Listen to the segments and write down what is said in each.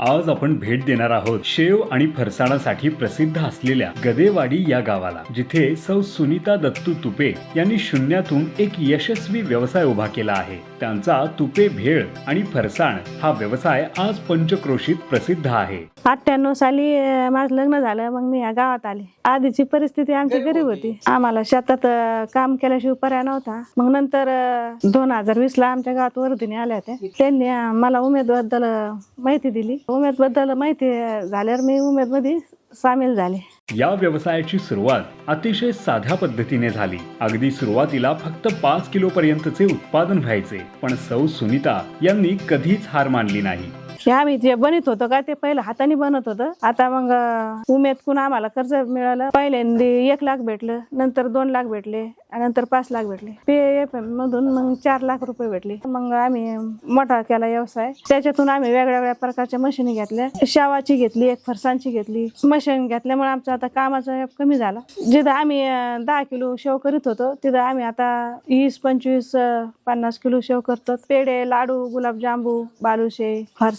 आज आपण भेट देणार आहोत शेव आणि फरसाणासाठी प्रसिद्ध असलेल्या गदेवाडी या गावाला जिथे सौ सुनीता दत्तू तुपे यांनी शून्यातून एक यशस्वी व्यवसाय उभा केला आहे. त्यांचा तुपे भेळ आणि फरसाण हा व्यवसाय आज पंचक्रोशीत प्रसिद्ध आहे. अठ्ठ्याण्णव साली अं, माझं लग्न झालं मग मी या गावात आले. आधीची परिस्थिती आमची गरीब होती. आम्हाला शेतात अं, काम केल्याशिवाय पर्याय नव्हता. मग नंतर दोन हजार वीस ला आमच्या गावात वर्धिनी आल्या होत्या. त्यांनी अं, मला उमेदबद्दल माहिती दिली. उमेदबद्दल माहिती झाल्यावर मी उमेदमध्ये सामील झाले. या व्यवसायाची सुरुवात अतिशय साध्या पद्धतीने झाली. अगदी सुरुवातीला फक्त पाच किलो पर्यंतचे उत्पादन व्हायचे पण सौ सुनीता यांनी कधीच हार मानली नाही. हे आम्ही जे बनत होतो का ते पहिलं हाताने बनत होतं. आता मग उमेदकून आम्हाला कर्ज मिळालं. पहिल्यांदा एक लाख भेटलं नंतर दोन लाख भेटले नंतर पाच लाख भेटले. पे मधून मग चार लाख रुपये भेटले. मग आम्ही मोठा केला व्यवसाय. त्याच्यातून आम्ही वेगळ्या वेगळ्या प्रकारच्या मशीन घेतल्या. शावाची घेतली एक फरसांची घेतली. मशीन घेतल्यामुळे आमचं आता कामाचा कमी झाला. जिथं आम्ही दहा किलो शेव करीत होतो तिथं आम्ही आता वीस पंचवीस पन्नास किलो शेव करतो पेढे लाडू गुलाबजांबू बालुशे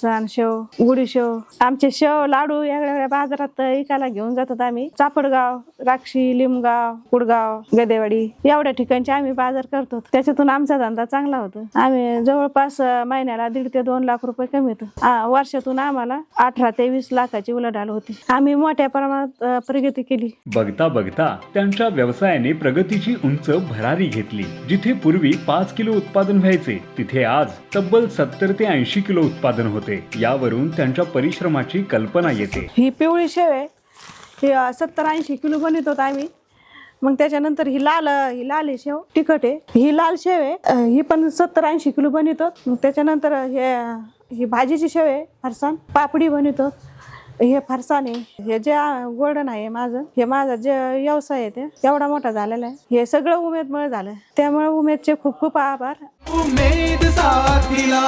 फरसाण शेव गुढी शेव. आमचे शेव लाडू वेगळ्या वेगळ्या बाजारात विकायला घेऊन जातात आम्ही. चापडगाव राक्षी लिमगाव कुडगाव गदेवाडी एवढ्या ठिकाणचे आम्ही बाजार करतो. त्याच्यातून आमचा धंदा चांगला होतो. आम्ही जवळपास महिन्याला दीड ते दोन लाख रुपये कमी होतो वर्षातून आम्हाला अठरा ते वीस लाखाची उलाढाल होती. आम्ही मोठ्या प्रमाणात प्रगती केली. बघता बघता त्यांच्या व्यवसायाने प्रगतीची उंच भरारी घेतली. जिथे पूर्वी पाच किलो उत्पादन व्हायचे तिथे आज तब्बल सत्तर ते ऐंशी किलो उत्पादन होते. यावरून त्यांच्या परिश्रमाची कल्पना येते. ही पिवळी शेव आहे. ही सत्तर ऐंशी किलो बनवत होत आम्ही. मग त्याच्यानंतर ही लाल ही लाल आहे शेव तिखट आहे. ही लाल शेव आहे. ही पण सत्तर ऐंशी किलो बनवतो मग त्याच्यानंतर हे ही भाजीची शेव आहे फरसाण. पापडी बनवतो हे फरसाण आहे. हे जे गोल्डन आहे माझं हे माझा जे व्यवसाय आहे ते एवढा मोठा झालेला आहे. हे सगळं उमेदमुळे झालं त्यामुळे उमेदचे खूप खूप आभार. उमेद साथीला.